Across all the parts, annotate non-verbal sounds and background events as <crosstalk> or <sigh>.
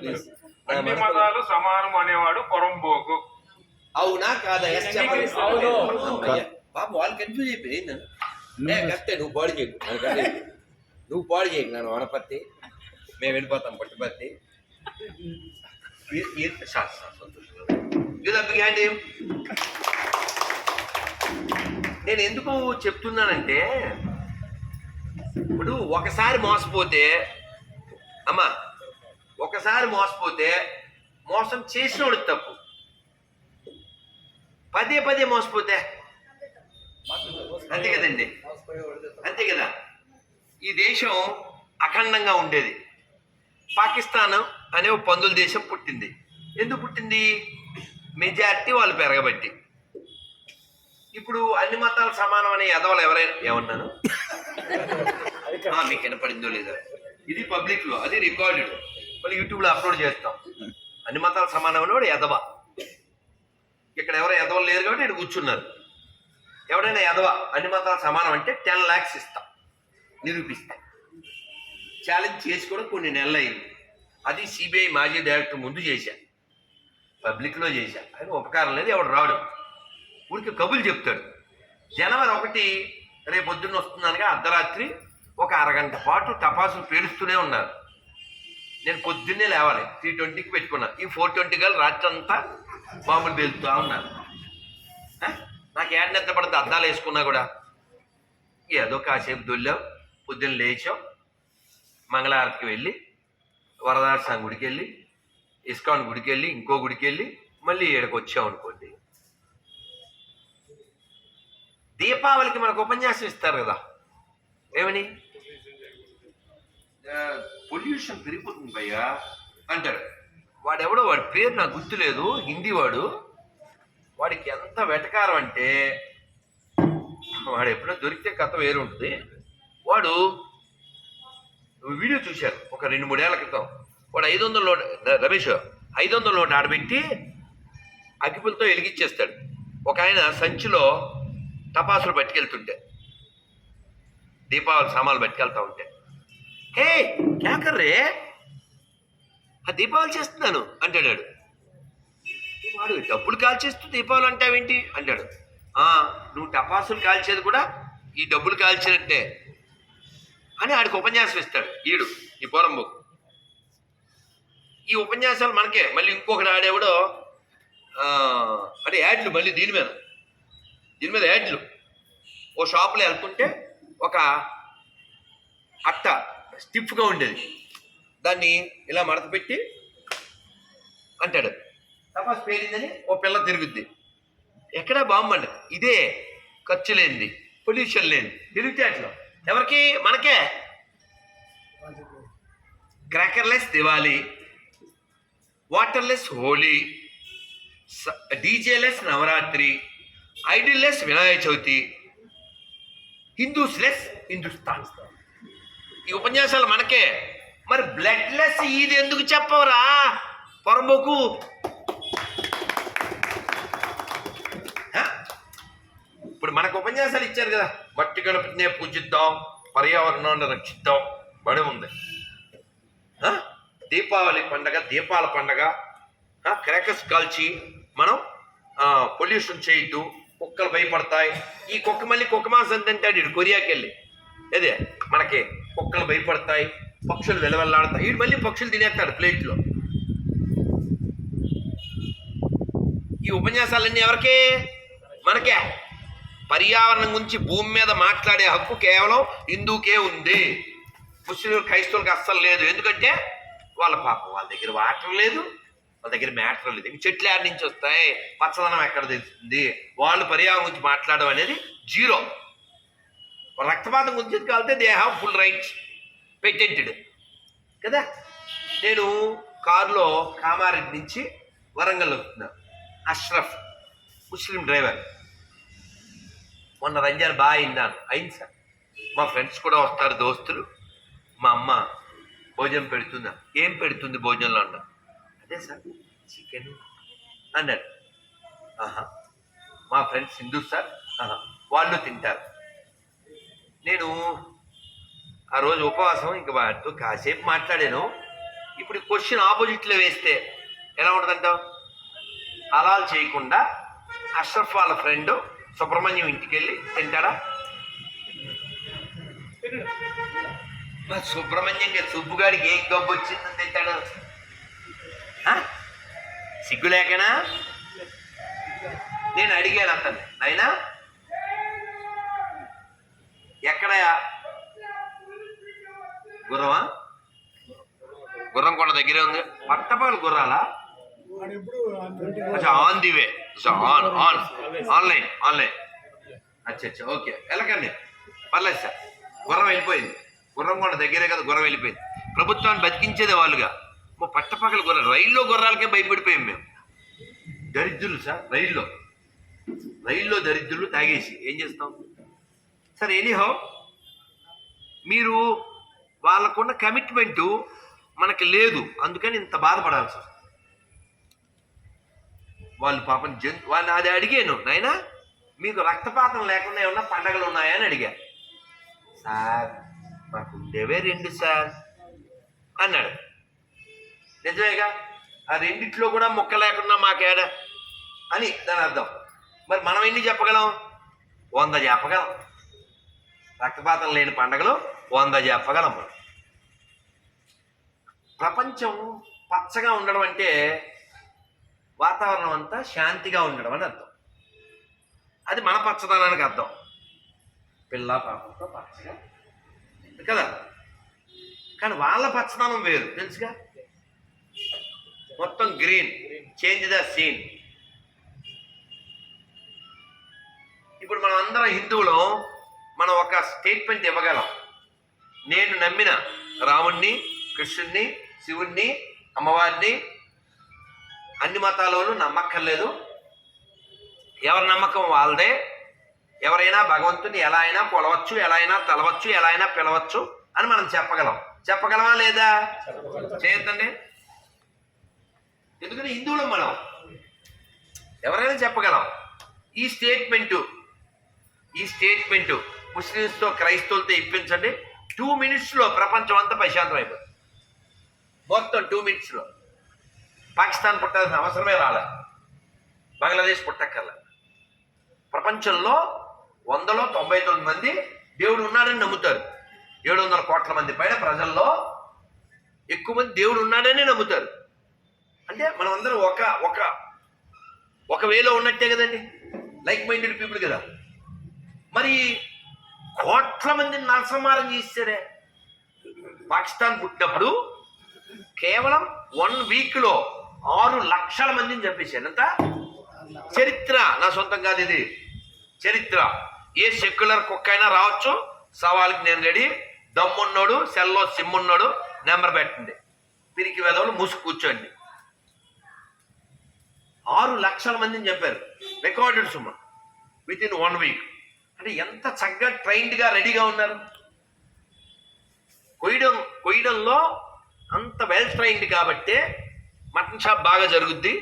Please. అన్ని మతాలు సమానం అనేవాడు పొరంబోకు అవునా కాదా? ఎస్ చెప్పండి. పాపం వాళ్ళు కన్ఫ్యూజ్ అయిపోయి ఏంటని ఏ కరెక్టే నువ్వు పాడు చేయకు. నువ్వు పాడు చేయకు నన్ను వనపర్తి. మేము వెళ్ళిపోతాం him. నేను ఎందుకు చెప్తున్నానంటే ఇప్పుడు ఒకసారి మోసపోతే అమ్మా ఒకసారి మోసపోతే మోసం చేసినోడు తప్పు. పదే పదే మోసపోతే? అంతే కదండి. అంతే కదా? ఈ దేశం అఖండంగా ఉండేది. పాకిస్తాన్ అనే ఒక పందుల దేశం పుట్టింది. ఎందుకు పుట్టింది? మెజారిటీ వాళ్ళు పెరగబట్టి. ఇప్పుడు అన్ని మతాలు సమానం అనే ఎదవలు ఎవరైనా ఏమన్నాను? <laughs> మీకు వినపడిందో లేదో. ఇది పబ్లిక్లో అది రికార్డెడ్. మళ్ళీ యూట్యూబ్లో అప్లోడ్ చేస్తాం. అన్ని మతాలు సమానం వాడు ఎదవ ఇక్కడ ఎవరు ఎదవలు లేరు కాబట్టి ఇక్కడ కూర్చున్నారు. ఎవడైనా ఎదవ అన్ని మతాలు సమానం అంటే టెన్ ల్యాక్స్ ఇస్తాం. నిరూపిస్తాం. ఛాలెంజ్ చేసి కూడా కొన్ని నెలలు అయింది అది సిబిఐ మాజీ డైరెక్టర్ ముందు చేశాను పబ్లిక్లో చేశాను అది ఉపకారం లేదు ఎవడు రాడు. ఊరికి కబులు చెప్తాడు. జనవరి ఒకటి రేపు పొద్దున్న వస్తుందనగా అర్ధరాత్రి ఒక అరగంట పాటు టపాసులు పేలుస్తూనే ఉన్నారు. నేను పొద్దున్నే లేవాలి. త్రీ ట్వంటీకి పెట్టుకున్నాను ఈ ఫోర్ ట్వంటీ గల రాత్రి అంతా బాంబులు పేలుతూ ఉన్నారు నాకు ఏడ ఎంత పడితే అద్దాలు వేసుకున్నా కూడా. ఏదో కాసేపు దొల్లాం పొద్దున్న లేచాం. మంగళహారతికి వెళ్ళి వరదార్సం గుడికి వెళ్ళి ఇస్కాన్ గుడికి వెళ్ళి ఇంకో గుడికి వెళ్ళి మళ్ళీ ఇక్కడికి వచ్చాం అనుకోండి. దీపావళికి మనకు ఉపన్యాసం ఇస్తారు కదా. ఏమని? పొల్యూషన్ పెరిగిపోతుంది భయ్యా అంటాడు వాడెవడో వాడి పేరు నాకు గుర్తులేదు హిందీ వాడు వాడికి ఎంత వెటకారం అంటే వాడు ఎప్పుడో దొరికితే కథ వేరు ఉంటుంది. వాడు వీడియో చూశారు ఒక రెండు మూడేళ్ళ క్రితం. వాడు ఐదు వందల నోట్ రమేష్ ఐదు వందల నోట్ ఆడబెట్టి అగ్గిపులతో వెలిగిచ్చేస్తాడు ఒక ఆయన సంచిలో టపాసులు పట్టుకెళ్తుంటే దీపావళి సామాన్లు పట్టుకెళ్తా ఉంటే. హే క్యాకర్రే ఆ దీపావళి చేస్తున్నాను అంటాడు వాడు. వాడు డబ్బులు కాల్చేస్తూ దీపావళి అంటావేంటి? అంటాడు. నువ్వు టపాసులు కాల్చేది కూడా ఈ డబ్బులు కాల్చినట్టే. అని ఆడికి ఉపన్యాసం ఇస్తాడు ఈడు ఈ పోరంబోకు ఈ ఉపన్యాసాలు మనకే మళ్ళీ ఇంకొకటి ఆడేవాడు అంటే యాడ్లు మళ్ళీ దీని మీద. దీని మీద యాడ్లు. ఓ షాపులో వెళ్తుంటే ఒక అట్ట స్టిఫ్గా ఉండేది. దాన్ని ఇలా మడత పెట్టి అంటాడు. తపాస్ పేరిందని ఓ పిల్ల తిరుగుద్ది. ఎక్కడా బాంబు అండి ఇదే ఖర్చు లేనిది పొల్యూషన్ లేనిది. తెలివితేటలో ఎవరికి? మనకే. Crackerless Diwali waterless Holi DJless Navaratri idolless Vinayaka Chavithi Hindus less Hindustan. ఈ ఉపన్యాసాలు మనకే. మరి బ్లడ్లెస్ ఇది ఎందుకు చెప్పవరా? పొరబోకు. ఇప్పుడు మనకు ఉపన్యాసాలు ఇచ్చారు కదా. మట్టి గణపతినే పూజిద్దాం పర్యావరణాన్ని రక్షిద్దాం. బడి ఉంది. దీపావళి పండగ దీపాల పండగ. క్రాకర్స్ కాల్చి మనం పొల్యూషన్ చేయొద్దు కుక్కలు భయపడతాయి. ఈ కుక్క మళ్ళీ కుక్క మాంసం తింటాడు ఇడు కొరియాకి వెళ్ళి అదే మనకి. కుక్కలు భయపడతాయి పక్షులు వెలవెల్లాడతాయి. వీడు మళ్ళీ పక్షులు తినేస్తాడు ప్లేట్లో. ఈ ఉపన్యాసాలన్నీ ఎవరికే? మనకే. పర్యావరణం గురించి భూమి మీద మాట్లాడే హక్కు కేవలం హిందూకే ఉంది. ముస్లిం క్రైస్తవులకు అస్సలు లేదు. ఎందుకంటే వాళ్ళ పాపం వాళ్ళ దగ్గర వాటర్ లేదు వాళ్ళ దగ్గర మ్యాటర్ లేదు. చెట్లు ఆడి నుంచి వస్తాయి. పచ్చదనం ఎక్కడ తెలుస్తుంది? వాళ్ళు పర్యావరణం గురించి మాట్లాడడం అనేది జీరో. రక్తపాతం గురించి కాలితే they have full rights patented కదా? నేను కారులో కామారెడ్డి నుంచి వరంగల్ వస్తున్నా. Ashraf Muslim driver. మొన్న రంజాన్ బాగా అయిందాను. అయింది సార్. మా ఫ్రెండ్స్ కూడా వస్తారు దోస్తులు. మా అమ్మ భోజనం పెడుతుందా? ఏం పెడుతుంది భోజనంలో అన్నా అదే సార్ చికెన్ అన్నాడు. ఆహా. మా ఫ్రెండ్స్ హిందూ సార్. ఆహా. వాళ్ళు తింటారు. నేను ఆ రోజు ఉపవాసం ఇంక వాటితో కాసేపు మాట్లాడాను. ఇప్పుడు క్వశ్చన్ ఆపోజిట్లో వేస్తే ఎలా ఉంటుందంటావు? అలాల్ చేయకుండా అష్రఫ్ వాళ్ళ ఫ్రెండ్ సుబ్రహ్మణ్యం ఇంటికి వెళ్ళి తింటాడా సుబ్రహ్మణ్యం సుబ్బుగాడికి ఏం గబ్బు వచ్చిందని తింటాడు? సిగ్గు లేకనా? నేను అడిగాను అతన్ని నాయనా ఎక్కడ గుర్రమా గుర్రం కొండ దగ్గరే ఉంది. పట్టపగలు గుర్రాలా? అచ్చా on the way on on online online అచ్చా అచ్చా ఓకే. వెళ్ళకండి. పర్లేదు సార్. గుర్రం వెళ్ళిపోయింది. గుర్రం కొండ దగ్గరే కదా గుర్రం వెళ్ళిపోయింది. ప్రభుత్వాన్ని బతికించేదే వాళ్ళుగా. మా పట్టపక్కల గుర్రం. రైల్లో గుర్రాలకే భయపడిపోయాం మేము. దరిద్రులు సార్ రైల్లో. రైల్లో దరిద్రులు తాగేసి ఏం చేస్తాం? సార్ ఎనీహో మీరు వాళ్ళకున్న కమిట్మెంటు మనకి లేదు. అందుకని ఇంత బాధపడాల్సి వస్తుంది. వాళ్ళు పాపం జంతు వాళ్ళని అది అడిగాను నాయనా మీకు రక్తపాతం లేకుండా ఏమన్నా పండగలు ఉన్నాయా? అని అడిగా. సార్ మాకు ఉండేవే రెండు సార్. అన్నాడు. నిజమేగా? ఆ రెండిట్లో కూడా ముక్క లేకుండా మాకేడ అని దాని అర్థం. మరి మనం ఎన్ని చెప్పగలం? వంద చెప్పగలం. రక్తపాతం లేని పండగలు వంద చెప్పగలం మనం. ప్రపంచం పచ్చగా ఉండడం అంటే వాతావరణం అంతా శాంతిగా ఉండడం అని అర్థం. అది మన పచ్చదనానికి అర్థం. పిల్ల పాపంతో పచ్చగా కదా. కానీ వాళ్ళ పచ్చదనం వేరు తెలుసుగా? మొత్తం గ్రీన్ చేంజ్ ద సీన్. ఇప్పుడు మనం అందరం హిందువులు మనం ఒక స్టేట్మెంట్ ఇవ్వగలం. నేను నమ్మిన రాముణ్ణి కృష్ణుణ్ణి శివుణ్ణి అమ్మవారిని అన్ని మతాల వాళ్ళు నమ్మక్కర్లేదు. ఎవరి నమ్మకం వాళ్ళదే. ఎవరైనా భగవంతుని ఎలా అయినా కొలవచ్చు ఎలా అయినా తలవచ్చు ఎలా అయినా పిలవచ్చు అని మనం చెప్పగలం. చెప్పగలమా లేదా? చేయొద్దండి. ఎందుకంటే హిందువులం మనం. ఎవరైనా చెప్పగలం. ఈ స్టేట్మెంటు ఈ స్టేట్మెంటు ముస్లిమ్స్తో క్రైస్తవులతో ఇప్పించండి. టూ మినిట్స్లో ప్రపంచం అంతా ప్రశాంతం అయిపోతుంది మొత్తం టూ మినిట్స్లో పాకిస్తాన్ పుట్టాల్సిన అవసరమే రాలే. బంగ్లాదేశ్ పుట్టక్కర్లే. ప్రపంచంలో వందలో తొంభై తొమ్మిది మంది దేవుడు ఉన్నాడని నమ్ముతారు. ఏడు వందల కోట్ల మంది పైన ప్రజల్లో ఎక్కువ మంది దేవుడు ఉన్నాడని నమ్ముతారు. అంటే మనమందరం ఒక ఒక ఒక వేలో ఉన్నట్టే కదండి. లైక్ మైండెడ్ పీపుల్ కదా. మరి కోట్ల మందిని నరసంహారం చేశారే పాకిస్తాన్ పుట్టినప్పుడు కేవలం వన్ వీక్లో ఆరు లక్షల మందిని చంపేశాను ఎంత? చరిత్ర. నా సొంతం కాదు ఇది. చరిత్ర. ఏ సెక్యులర్ కుక్క అయినా రావచ్చు. సవాల్కి నేను రెడీ. దమ్మున్నోడు సెల్లో సిమ్ ఉన్నోడు నెంబర్ పెట్టండి. పిరికి వెదవులు మూసి కూర్చోండి. ఆరు లక్షల మందిని చెప్పారు రికార్డెడ్ సుమ విత్ ఇన్ వన్ వీక్ అంటే ఎంత చక్కగా ట్రైన్డ్గా రెడీగా ఉన్నారు? కొయ్యడం కొయ్యడంలో అంత వెల్ ట్రైన్డ్ కాబట్టే మటన్ షాప్ బాగా జరుగుద్ది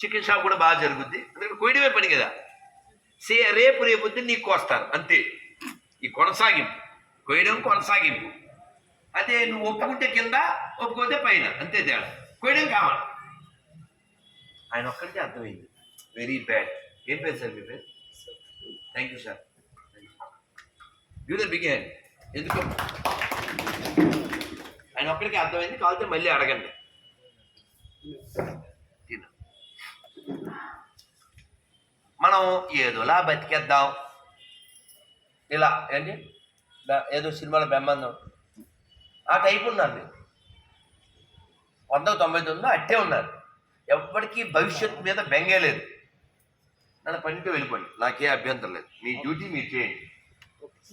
చికెన్ షాప్ కూడా బాగా జరుగుద్ది. అందుకని కొయ్యడమే పని కదా? సే రేపు రేపు వద్దు నీకు కోస్తారు అంతే. ఈ కొనసాగింపు కొయ్యడం కొనసాగింపు. అదే నువ్వు ఒప్పుకుంటే కింద ఒప్పుకోతే పైన అంతే తేడా. కొయ్యడం కావాలి. ఆయన ఒక్కడికే అర్థమైంది. వెరీ బ్యాడ్ ఏం పేరు సార్ మీ పేరు? థ్యాంక్ యూ సార్ యూదర్ బిగిన్ ఎందుకు? ఆయన ఒక్కడికి అర్థమైంది కావాలంటే మళ్ళీ అడగండి. మనం ఏదోలా బతికేద్దాం. ఇలా ఏంటి? ఏదో సినిమాలో బెమ్మందం ఆ టైప్ ఉన్నారు వంద తొంభై తొమ్మిది అట్టే ఉన్నారు ఎవ్వడికి భవిష్యత్తు మీద బెంగే లేదు. నన్ను పనితో వెళ్ళిపోండి. నాకే అభ్యంతరం లేదు. మీ డ్యూటీ మీరు చేయండి.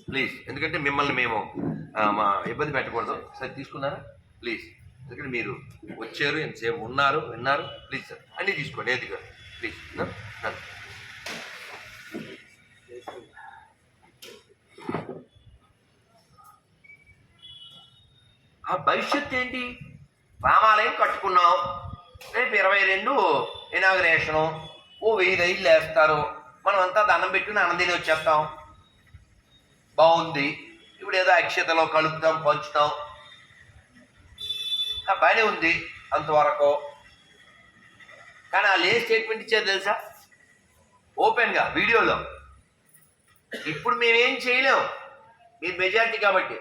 ప్లీజ్. ఎందుకంటే మిమ్మల్ని మేము మా ఇబ్బంది పెట్టకూడదు. సరే తీసుకున్నారా? ప్లీజ్. ఎందుకంటే మీరు వచ్చారు ఎంతసేపు ఉన్నారు విన్నారు. Please sir. అన్నీ తీసుకోండి ఏది కాదు. ప్లీజ్ ఆ భవిష్యత్తు ఏంటి? రామాలయం కట్టుకున్నాం. రేపు ఇరవై రెండు ఇనాగ్రేషను. ఓ వెయ్యి రైళ్ళు వేస్తారు. మనం అంతా దండం పెట్టుకుని అన్నదిని వచ్చేస్తాం. బాగుంది. ఇప్పుడు ఏదో అక్షతలో కలుపుతాం పంచుతాం. బాగానే ఉంది అంతవరకు. కానీ వాళ్ళు ఏ స్టేట్మెంట్ ఇచ్చారు తెలుసా? ఓపెన్గా వీడియోలో. ఇప్పుడు మేమేం చేయలేం. మీరు మెజారిటీ కాబట్టి.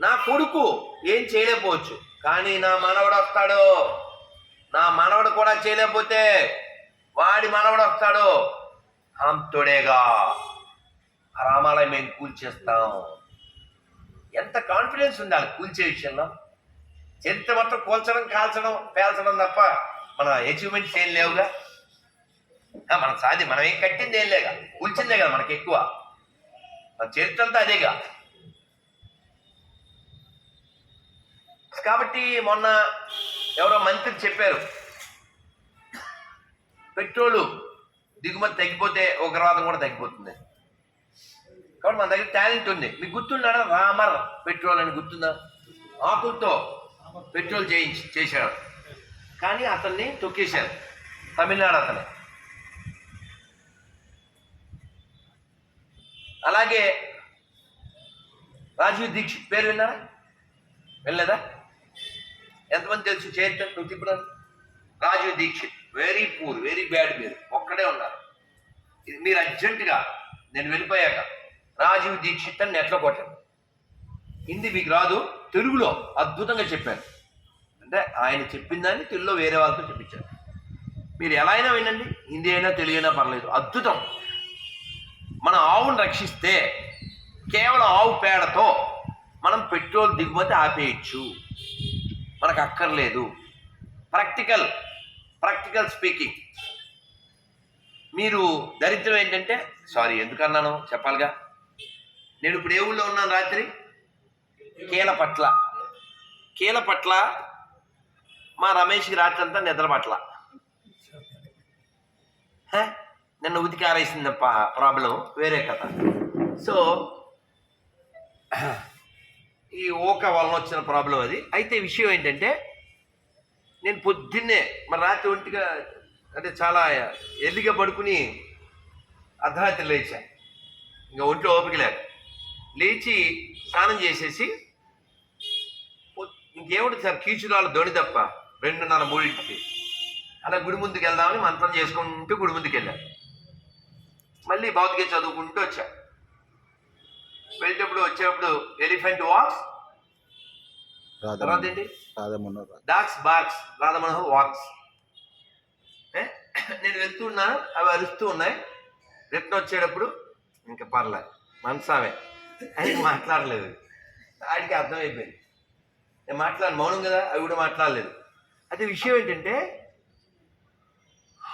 నా కొడుకు ఏం చేయలేకపోవచ్చు. కానీ నా మనవడు వస్తాడు. నా మనవడు కూడా చేయలేకపోతే వాడి మనవడు వస్తాడు. హమ్ రామాలయం మేము కూల్చేస్తాం. ఎంత కాన్ఫిడెన్స్ ఉండాలి కూల్చే విషయంలో? చరిత్ర మొత్తం కూల్చడం కాల్చడం పేల్చడం తప్ప మన అచీవ్మెంట్స్ ఏం లేవుగా? మనం మన సాధి మనం ఏం కట్టింది ఏం లేగా? కూల్చిందే కదా మనకి ఎక్కువ. మన చరిత్ర అంతా అదేగా. కాబట్టి మొన్న ఎవరో మంత్రి చెప్పారు పెట్రోలు దిగుమతి తగ్గిపోతే ఉగ్రవాదం కూడా తగ్గిపోతుంది. కాబట్టి మన దగ్గర టాలెంట్ ఉంది. మీకు గుర్తున్నాడా రామర్ పెట్రోల్ అని గుర్తుందా? ఆకులతో పెట్రోల్ చేయించి చేశాడు. కానీ అతన్ని తొక్కేశారు. తమిళనాడు అతను. అలాగే రాజీవ్ దీక్షిత్ పేరు విన్నారా? వెళ్ళలేదా ఎంతమంది తెలుసు చరిత్ర? నువ్వు తిప్పుడాను Rajiv Dikshit very poor very bad మీరు ఒక్కడే ఉన్నారు. ఇది మీరు అర్జెంటుగా నేను వెళ్ళిపోయాక రాజీవ్ దీక్షిత్ అని నెట్లో కొట్టాను హిందీ మీకు రాదు తెలుగులో అద్భుతంగా చెప్పాను అంటే ఆయన చెప్పిన దాన్ని తెలుగులో వేరే వాళ్ళతో చెప్పించాను మీరు ఎలా అయినా వినండి హిందీ అయినా తెలుగు అయినా పర్లేదు అద్భుతం. మన ఆవును రక్షిస్తే కేవలం ఆవు పేడతో మనం పెట్రోల్ దిగుమతి ఆపేయచ్చు. మనకు అక్కర్లేదు. Practical practical speaking. మీరు దరిద్రం ఏంటంటే సారీ ఎందుకన్నాను చెప్పాలిగా? నేను ఇప్పుడు ఏ ఊళ్ళో ఉన్నాను రాత్రి? కీలపట్ల. కీలపట్ల మా రమేష్కి రాత్రి అంతా నిద్ర పట్ల. నన్ను నిన్న ఉతికి ఆరేసింది ప్రాబ్లం వేరే కథ. సో ఈ ఓక వలన వచ్చిన ప్రాబ్లం అది. అయితే విషయం ఏంటంటే నేను పొద్దున్నే మరి రాత్రి ఒంటిగా అంటే చాలా ఎల్లిగా పడుకుని అర్ధరాత్రి లేచా. ఇంకా ఒంట్లో ఓపిక లేదు. లేచి స్నానం చేసేసి ఇంకేముంటుంది సార్? కీచురాలు దొని తప్ప రెండున్నర మూడింటికి. అలా గుడి ముందుకు వెళ్దామని మంత్రం చేసుకుంటూ గుడి ముందుకు వెళ్ళాను మళ్ళీ భౌతిక చదువుకుంటూ వచ్చా. వెళ్ళేటప్పుడు వచ్చేటప్పుడు ఎలిఫెంట్ వాక్స్. తర్వాత ఏంటి? Dogs barks Radhamanohar walks? నేను వెళ్తున్నాను అవి అరుస్తూ ఉన్నాయి. రిటర్న్ వచ్చేటప్పుడు ఇంకా పర్లే మనసామే ఆయన మాట్లాడలేదు. ఆడికి అర్థమైపోయింది. నేను మాట్లాడు మౌనం కదా? అవి కూడా మాట్లాడలేదు. అదే విషయం ఏంటంటే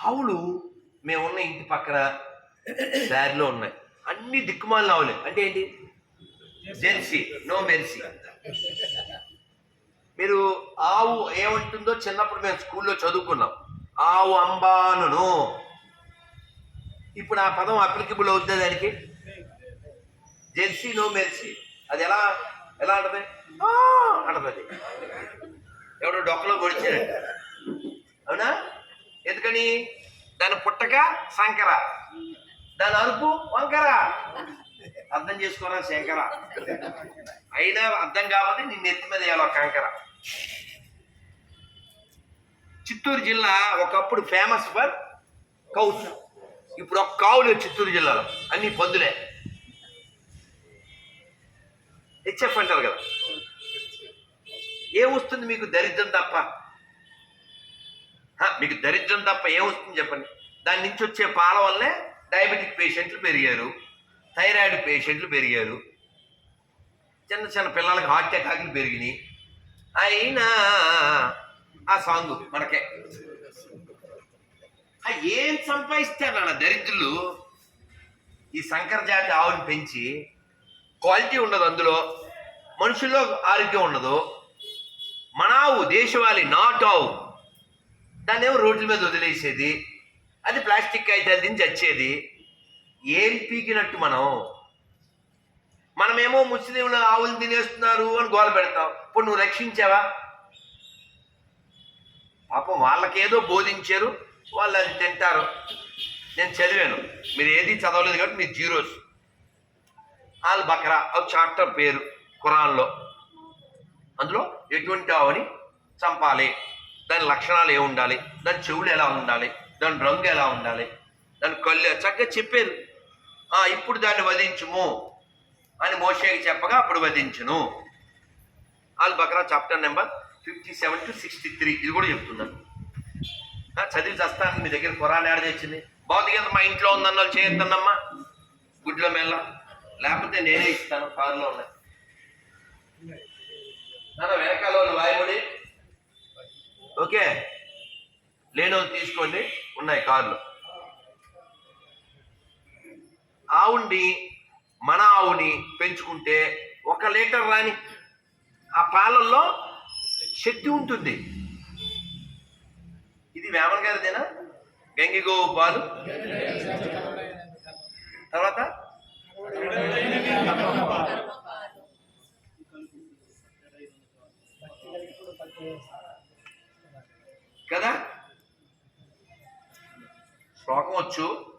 ఆవులు మేమున్న ఇంటి పక్కన దారిలో ఉన్నాయి. అన్ని దిక్కుమాలిన ఆవులే. అంటే ఏంటి? Jersey no mercy. మీరు ఆవు ఏమంటుందో చిన్నప్పుడు మేము స్కూల్లో చదువుకున్నాం. ఆవు అంబానును. ఇప్పుడు ఆ పదం అప్లికబుల్ అవుతుంది దానికి? Jersey no mercy. అది ఎలా ఎలా అంటది? అంటది ఎవడో డొక్కలో పొడిచాడంట అవునా? ఎందుకని? దాని పుట్టక సంకర. దాని అరుపు వంకర. అర్థం చేసుకోరా శంకర? అయినా అర్థం కాబట్టి నిన్ను ఎత్తి మీద వేయాలి ఒక కంకర. చిత్తూరు జిల్లా ఒకప్పుడు ఫేమస్ ఫర్ కౌస్. ఇప్పుడు ఒక కావు లేదు చిత్తూరు జిల్లాలో. అన్ని పందులే. హెచ్ఎఫ్ అంటారు కదా. ఏమొస్తుంది మీకు దరిద్రం తప్ప? మీకు దరిద్రం తప్ప ఏమొస్తుంది చెప్పండి? దాని నుంచి వచ్చే పాల వల్లే డయాబెటిక్ పేషెంట్లు పెరిగారు. థైరాయిడ్ పేషెంట్లు పెరిగారు. చిన్న చిన్న పిల్లలకి హార్ట్ అటాక్లు పెరిగినాయి. అయినా ఆ సాంగ్ మనకే. ఆ ఏం సంపాదిస్తారు అన్న దరిద్రులు? ఈ శంకర జాతి ఆవుని పెంచి క్వాలిటీ ఉండదు అందులో. మనుషుల్లో ఆరోగ్యం ఉండదు. మన ఆవు దేశవాళి నాట్ ఆవు దాన్ని ఏమో రోడ్ల మీద వదిలేసేది. అది ప్లాస్టిక్ కాగితాలు తిని చచ్చేది. ఏం పీకినట్టు మనం. మనమేమో ముస్లింలు ఆవులు తినేస్తున్నారు అని గోల పెడతాం. ఇప్పుడు నువ్వు రక్షించావా? పాపం వాళ్ళకేదో బోధించారు వాళ్ళు అది తింటారు. నేను చదివాను. మీరు ఏది చదవలేదు కాబట్టి మీరు జీరోస్. ఆల్ బక్రా ఒక చాప్టర్ పేరు ఖురాన్లో. అందులో ఎటువంటి ఆవుని చంపాలి? దాని లక్షణాలు ఏ ఉండాలి? దాని చెవులు ఎలా ఉండాలి? దాని రంగు ఎలా ఉండాలి? దాని కళ్ళు చక్కగా చెప్పారు. ఇప్పుడు దాన్ని వధించుము అని మోషేకి చెప్పగా అప్పుడు వధించును. ఆల్ Bakra chapter number fifty seven to sixty three. ఇది కూడా చెప్తున్నాను. చదివి చస్తాను. మీ దగ్గర ఖురాన్ ఏడ తెచ్చింది. భౌతికత మా ఇంట్లో ఉందన్న వాళ్ళు చేయొద్దన్నమ్మా. గుడ్ల మెల్ల లేకపోతే నేనే ఇస్తాను కారులో ఉన్నాయి. నాన్న వెనకాల ఉన్న వాయుముడి ఓకే. లేని తీసుకోండి ఉన్నాయి కార్లు. ఆవుని మన ఆవుని పెంచుకుంటే ఒక లీటర్ రాని ఆ పాలల్లో శక్తి ఉంటుంది. ఇది వేమన్ గారిదేనా? గంగిగో పాలు. తర్వాత? కదా? శ్లోకం వచ్చు.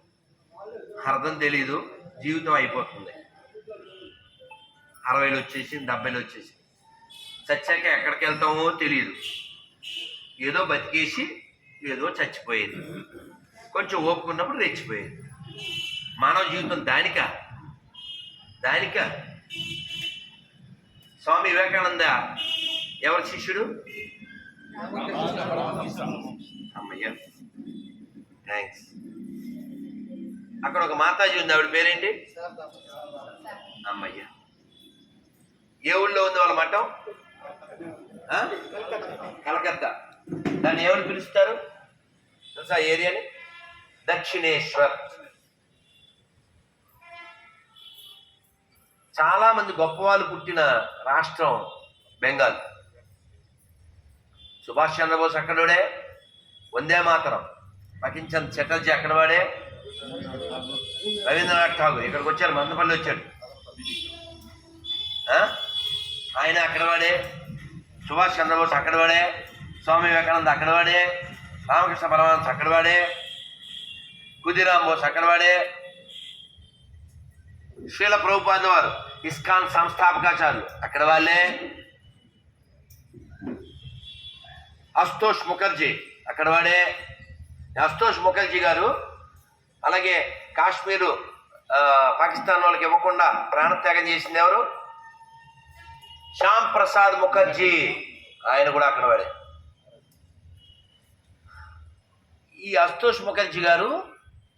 అర్థం తెలీదు. జీవితం అయిపోతుంది. అరవైలు వచ్చేసి డెబ్బైలు వచ్చేసి. చచ్చాక ఎక్కడికి వెళ్తామో తెలియదు ఏదో బతికేసి ఏదో చచ్చిపోయేది. కొంచెం ఓపుకున్నప్పుడు రెచ్చిపోయేది. మానవ జీవితం దానికా? దానిక స్వామి వివేకానంద ఎవరి శిష్యుడు? అమ్మయ్య. థ్యాంక్స్ అక్కడ ఒక మాతాజీ ఉంది ఆవిడ పేరేంటి? అమ్మయ్య. ఏ ఊళ్ళో ఉంది వాళ్ళ మఠం? కలకత్తా. దాన్ని ఎవరు పిలుస్తారు? తెలుసా ఏరియాని? దక్షిణేశ్వర్. చాలా మంది గొప్పవాళ్ళు పుట్టిన రాష్ట్రం బెంగాల్. సుభాష్ చంద్రబోస్ అక్కడోడే వందే మాతరం. పకించంద్ చటర్జీ అక్కడ వాడే రవీంద్రనాథ్ ఠాగూర్. ఇక్కడికి వచ్చారు మందపల్లి వచ్చాడు. ఆయన అక్కడ వాడే సుభాష్ చంద్రబోస్ అక్కడవాడే? స్వామి వివేకానంద అక్కడవాడే? రామకృష్ణ పరమహంస అక్కడవాడే? కుదిరాంబోస్ అక్కడవాడే? బోస్ అక్కడ శ్రీల ప్రభుపాద వారు. ఇస్కాన్ సంస్థాపకాచారులు అక్కడ వాళ్ళే అస్తోష్ ముఖర్జీ. అక్కడ వాడే అస్తోష్ ముఖర్జీ గారు అలాగే కాశ్మీరు పాకిస్తాన్ వాళ్ళకి ఇవ్వకుండా ప్రాణత్యాగం చేసింది ఎవరు? శ్యామ్ ప్రసాద్ ముఖర్జీ. ఆయన కూడా అక్కడ వాడే. ఈ అస్తోష్ ముఖర్జీ గారు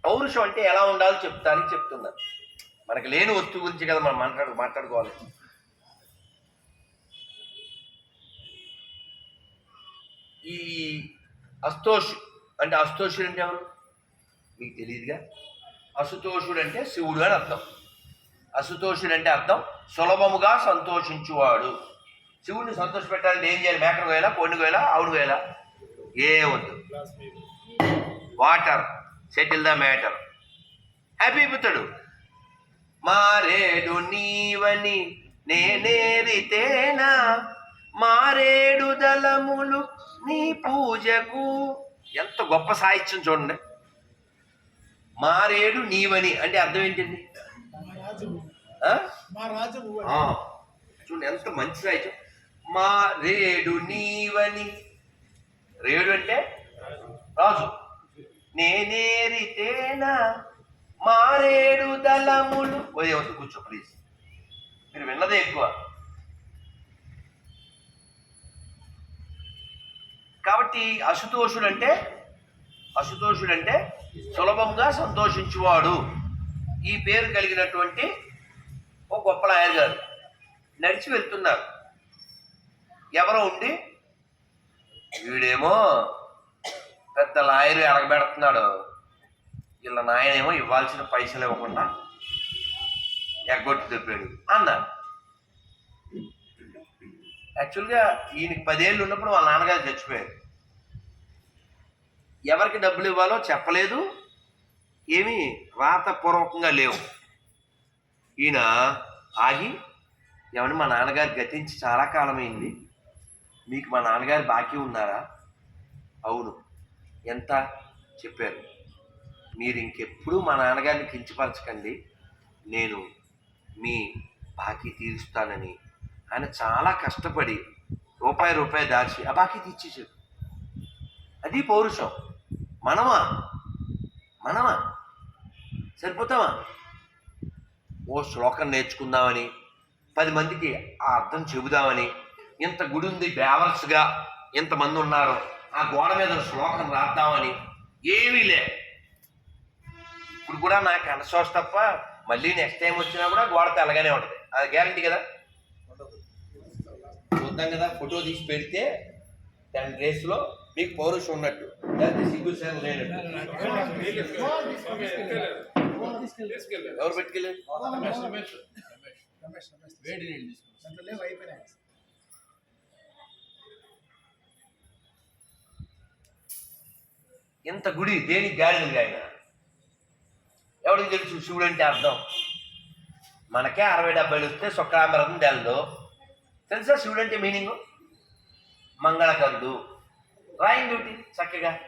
పౌరుషం అంటే ఎలా ఉండాలో చెప్తానని చెప్తున్నారు. మనకి లేని వస్తువు గురించి కదా మనం మాట్లాడు మాట్లాడుకోవాలి. ఈ అస్తోష్ అంటే అస్తోషుడు అంటే ఎవరు? మీకు తెలియదుగా అసుతోషుడు అంటే శివుడు అని అర్థం. అసుతోషుడు అంటే అర్థం సులభముగా సంతోషించువాడు. శివుడిని సంతోషపెట్టాలంటే ఏం చేయాలి? మేకను కోయాలా? పొన్ను కోయాలా? ఆవును కోయాలా? ఏ వద్దు. Water. Settle the matter happy పుత్రుడు మారేడు నీవని నేనేరితేనా మారేడు దళములు నీ పూజకు. ఎంత గొప్ప సాహిత్యం చూడండి. మారేడు నీవని అంటే అర్థం ఏంటండి? చూడండి ఎంత మంచి సాహిత్యం. మారేడు నీవని. రేడు అంటే రాజు. నేనేరితేనా మారేడు దళములు. పోయేవద్దు కూర్చో ప్లీజ్ మీరు విన్నదే ఎక్కువ. కాబట్టి అశుతోషుడు అంటే అశుతోషుడు అంటే సులభంగా సంతోషించువాడు. ఈ పేరు కలిగినటువంటి ఒక గొప్ప లాయర్ గారు నడిచి వెళ్తున్నారు. ఎవరో ఉండి వీడేమో పెద్ద లాయర్ అడగబెడుతున్నాడు వీళ్ళ నాయనేమో ఇవ్వాల్సిన పైసలు ఇవ్వకుండా ఎగ్గొట్టి తెప్పాడు. అన్నారు యాక్చువల్గా ఈయనకి పదేళ్ళు ఉన్నప్పుడు వాళ్ళ నాన్నగారు చచ్చిపోయారు. ఎవరికి డబ్బులు ఇవ్వాలో చెప్పలేదు. ఏమీ రాతపూర్వకంగా లేవు. ఈయన ఆగి ఏమని మా నాన్నగారు గతించి చాలా కాలమైంది. మీకు మా నాన్నగారు బాకీ ఉన్నారా? అవును. ఎంత? చెప్పారు. మీరు ఇంకెప్పుడు మా నాన్నగారిని కించపరచకండి. నేను మీ బాకీ తీరుస్తానని. ఆయన చాలా కష్టపడి రూపాయి రూపాయి దాచి ఆ బాకీ తీర్చేసాడు అది పౌరుషం. మనమా? మనమా? సరిపోతామా? ఓ శ్లోకం నేర్చుకుందామని పది మందికి ఆ అర్థం చెబుదామని ఇంత గుడి ఉంది బ్యావర్స్గా ఇంతమంది ఉన్నారు ఆ గోడ మీద శ్లోకం రాద్దామని ఏమీ లే. ఇప్పుడు కూడా నాకు అనసోస్ తప్ప మళ్ళీ నెక్స్ట్ టైం వచ్చినా కూడా గోడ తెల్లగానే ఉంటుంది. అది గ్యారంటీ కదా? చూద్దాం కదా ఫోటో తీసి పెడితే టెన్ డేస్లో మీకు పౌరుషం ఉన్నట్టు. లేకపోతే సిగ్గు సేవ లేనట్టు. ఎవరు పెట్టుకెళ్ళారు? ఇంత గుడి దేనికి గాడిదలు ఆయన? ఎవరికి తెలుసు? శివుడు అంటే అర్థం. మనకే అరవై డెబ్బైలు వస్తే శుక్రాంబరం తెలదు. తెలుసా శివుడు అంటే మీనింగ్? మంగళకరుడు రాయింగ్ డ్యూటీ చక్కగా.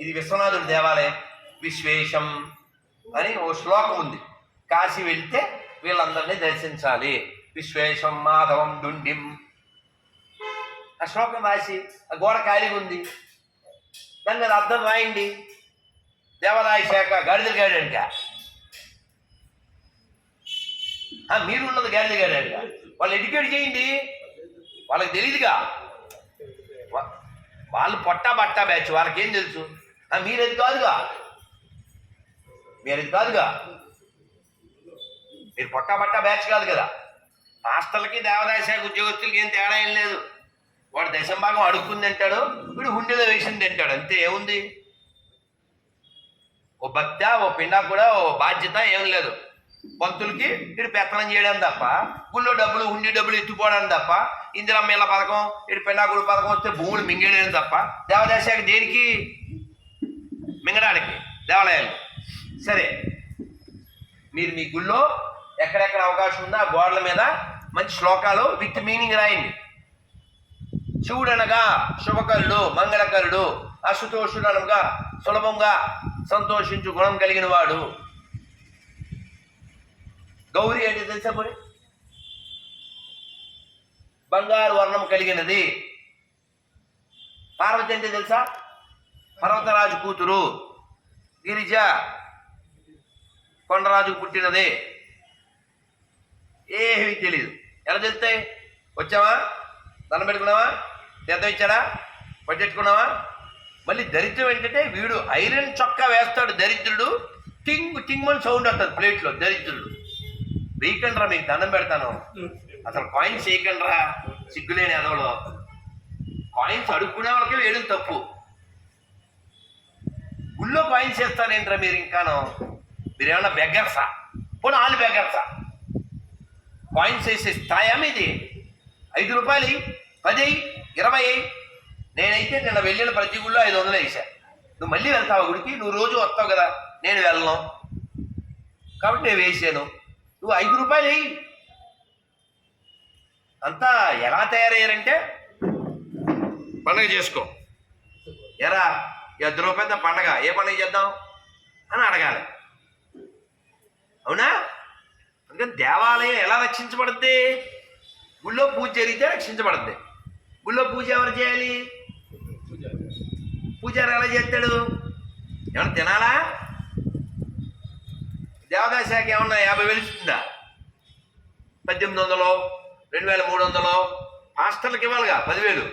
ఇది విశ్వనాథుడి దేవాలయం. విశ్వేశం అని ఓ శ్లోకం ఉంది. కాశీ వెళ్తే వీళ్ళందరినీ దర్శించాలి. విశ్వేశం మాధవం డుండిం. ఆ శ్లోకం రాసి ఆ గోడ ఖాళీగా ఉంది. దాని మీద అర్థం రాయండి. దేవాదాయ శాఖ గాడిదలు గాడంట మీరు ఉన్నది గాడిద గాడంట వాళ్ళు ఎడ్యుకేట్ చేయండి. వాళ్ళకి తెలియదుగా వాళ్ళు పొట్టా బట్టా బ్యాచ్ వాళ్ళకేం తెలుసు? మీరేది కాదుగా? మీరేది కాదుగా? మీరు పొట్టా బట్టా బ్యాచ్ కాదు కదా. పాస్టర్లకి దేవాదాయ శాఖ ఉద్యోగస్తులకి ఏం తేడా ఏం లేదు. వాడు దశంభాగం అడుక్కుంది తింటాడు వీడు హుండీలో వేసింది తింటాడు అంతే ఏముంది? ఓ భక్త ఓ పిండా కూడా ఓ బాధ్యత ఏం లేదు. పంతులకి వీడు పెత్తనం చేయడం తప్ప గుళ్ళో డబ్బులు ఉండి డబ్బులు ఎత్తుకోవడం తప్ప ఇందిరా మేళ పథకం ఇటు పిండాకుడు పథకం వస్తే భూములు మింగేయడం తప్ప దేవాదాయ శాఖ దేనికి? మింగడానికి దేవాలయాలు సరే మీరు మీ గుళ్ళో ఎక్కడెక్కడ అవకాశం ఉందో ఆ గోడల మీద మంచి శ్లోకాలు విత్ మీనింగ్ రాయండి. శివుడనగా శుభకరుడు మంగళకరుడు అశుతోషుడు అనగా సులభంగా సంతోషించు గుణం కలిగిన వాడు గౌరీ అంటే తెలుసా పోనీ? బంగారు వర్ణం కలిగినది. పార్వతి అంటే తెలుసా? పర్వతరాజు కూతురు. గిరిజ కొండరాజుకు పుట్టినది. ఏమీ తెలియదు ఎలా తెలుస్తాయి? వచ్చావా? దండం పెట్టుకున్నావా? తీర్థం ఇచ్చాడా? పట్టెట్టుకున్నావా మళ్ళీ దరిద్రం ఏంటంటే వీడు ఐరన్ చొక్కా వేస్తాడు దరిద్రుడు టింగ్ టింగ్ అని సౌండ్ వస్తుంది ప్లేట్లో దరిద్రుడు. వేయకండ్రా మీకు దండం పెడతాను. అసలు కాయిన్స్ వేయకండ్రా సిగ్గులేని అదవలో కాయిన్స్ అడుక్కునే వాళ్ళకి వేయడం తప్పు. గుళ్ళో కాయిన్స్ వేస్తారేంట్రా మీరు ఇంకాను? మీరు ఏమన్నా బెగ్గర్సా పోనీ వాళ్ళు బెగ్గర్సా కాయిన్స్ వేసే స్థాయా మీది? ఐదు రూపాయలు పది ఇరవై నేనైతే నిన్న వెళ్ళిన ప్రతి గుళ్ళో ఐదు వందలు వేసా నువ్వు మళ్ళీ వెళ్తావా గుడికి? నువ్వు రోజు వస్తావు కదా. నేను వెళ్ళను. కాబట్టి నేను వేసాను నువ్వు ఐదు రూపాయలు వెయ్యి అంతా ఎలా తయారయ్యారంటే? పండగ చేసుకో. ఎరా ఇద్దరు రూపాయలతో పండగ. ఏ పండగ చేద్దాం? అని అడగాలి. అవునా? అందుకని దేవాలయం ఎలా రక్షించబడుద్ది? గుళ్ళో పూజ జరిగితే రక్షించబడుద్ది. గుళ్ళో పూజ ఎవరు చేయాలి? పూజారి ఎలా చేస్తాడు? ఏమన్నా తినాలా? దేవాదాయ శాఖ ఏమన్నా యాభై వేలు ఇస్తుందా? పద్దెనిమిది వందలు రెండు వేల మూడు వందలు హాస్టల్కి ఇవ్వాలిగా పదివేలు.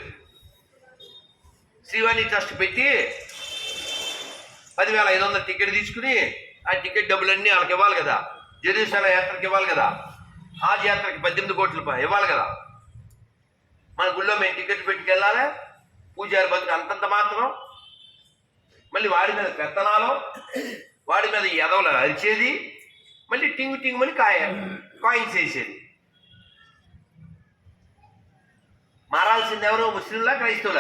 శ్రీవాణి ట్రస్ట్ పెట్టి పదివేల ఐదు వందల టికెట్ తీసుకుని ఆ టికెట్ డబ్బులన్నీ వాళ్ళకి ఇవ్వాలి కదా. జెరూసలం యాత్రకి ఇవ్వాలి కదా. హాజ్ యాత్రకి పద్దెనిమిది కోట్లు ఇవ్వాలి కదా. మన గుళ్ళో మేము టికెట్ పెట్టుకెళ్ళాలి? పూజారి బతుకు అంతంత మాత్రం మళ్ళీ వాడి మీద పెత్తనాలు వాడి మీద ఎదవలు అరిచేది మళ్ళీ టింగు టింగుమని కాయ కాయిన్స్ వేసేది మారాల్సింది ఎవరో ముస్లింలా క్రైస్తవుల?